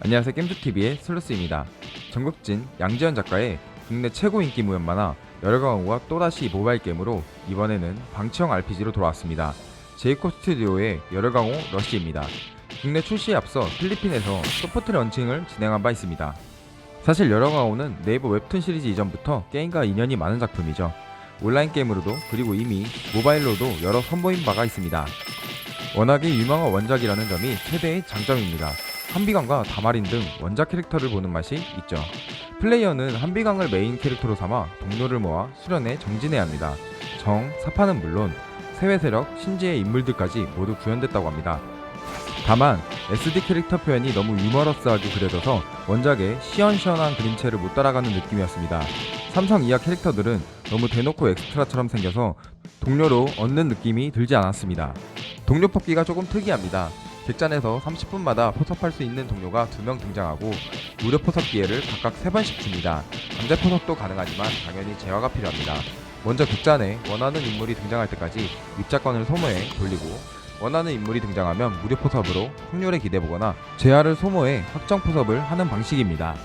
안녕하세요 겜주TV의 슬루스입니다. 전국진 양지현 작가의 국내 최고 인기 무협 만화 열강호가 또다시 모바일 게임으로 이번에는 방치형 RPG로 돌아왔습니다. 제이코 스튜디오의 열강호 러시입니다. 국내 출시에 앞서 필리핀에서 소프트 런칭을 진행한 바 있습니다. 사실 열강호는 네이버 웹툰 시리즈 이전부터 게임과 인연이 많은 작품이죠. 온라인 게임으로도 그리고 이미 모바일로도 여러 선보인 바가 있습니다. 워낙에 유명한 원작이라는 점이 최대의 장점입니다. 한비강과 다마린 등 원작 캐릭터를 보는 맛이 있죠. 플레이어는 한비강을 메인 캐릭터로 삼아 동료를 모아 수련에 정진해야 합니다. 정, 사파는 물론 세외 세력, 신지의 인물들까지 모두 구현됐다고 합니다. 다만 SD 캐릭터 표현이 너무 유머러스하게 그려져서 원작의 시원시원한 그림체를 못 따라가는 느낌이었습니다. 삼성 이하 캐릭터들은 너무 대놓고 엑스트라처럼 생겨서 동료로 얻는 느낌이 들지 않았습니다. 동료 뽑기가 조금 특이합니다. 객잔에서 30분마다 포섭할 수 있는 동료가 2명 등장하고 무료 포섭 기회를 각각 3번씩 줍니다. 강제 포섭도 가능하지만 당연히 재화가 필요합니다. 먼저 객잔에 원하는 인물이 등장할 때까지 입자권을 소모해 돌리고 원하는 인물이 등장하면 무료 포섭으로 확률에 기대보거나 재화를 소모해 확정 포섭을 하는 방식입니다.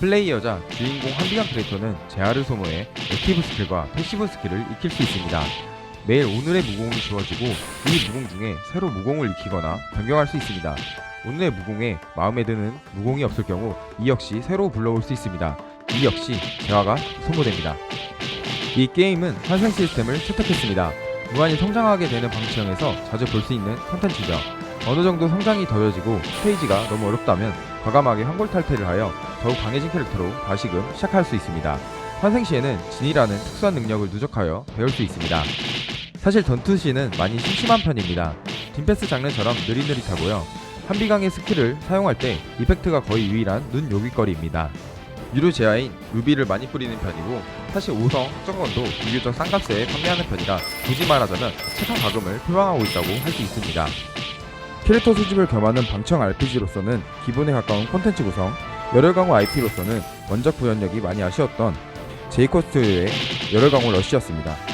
플레이어자 주인공 한비강 캐릭터는 재화를 소모해 액티브 스킬과 패시브 스킬을 익힐 수 있습니다. 매일 오늘의 무공이 주어지고 이 무공 중에 새로 무공을 익히거나 변경할 수 있습니다. 오늘의 무공에 마음에 드는 무공이 없을 경우 이 역시 새로 불러올 수 있습니다. 이 역시 재화가 소모됩니다. 이 게임은 환생 시스템을 채택했습니다. 무한히 성장하게 되는 방치형에서 자주 볼 수 있는 컨텐츠죠. 어느 정도 성장이 더뎌지고 스테이지가 너무 어렵다면 과감하게 한골 탈퇴를 하여 더욱 강해진 캐릭터로 다시금 시작할 수 있습니다. 환생 시에는 진이라는 특수한 능력을 누적하여 배울 수 있습니다. 사실 전투시는 많이 심심한 편입니다. 딘패스 장르처럼 느릿느릿하고요. 한비강의 스킬을 사용할 때 이펙트가 거의 유일한 눈 요깃거리입니다. 유료 제아인 루비를 많이 뿌리는 편이고 사실 5성 특정건도 비교적 싼 값에 판매하는 편이라 굳이 말하자면 최상 가금을 표방하고 있다고 할 수 있습니다. 캐릭터 수집을 겸하는 방청 RPG로서는 기본에 가까운 콘텐츠 구성, 열혈 강호 IP로서는 원작 구현력이 많이 아쉬웠던 제이코 스튜디오의 열혈 강호 러시였습니다.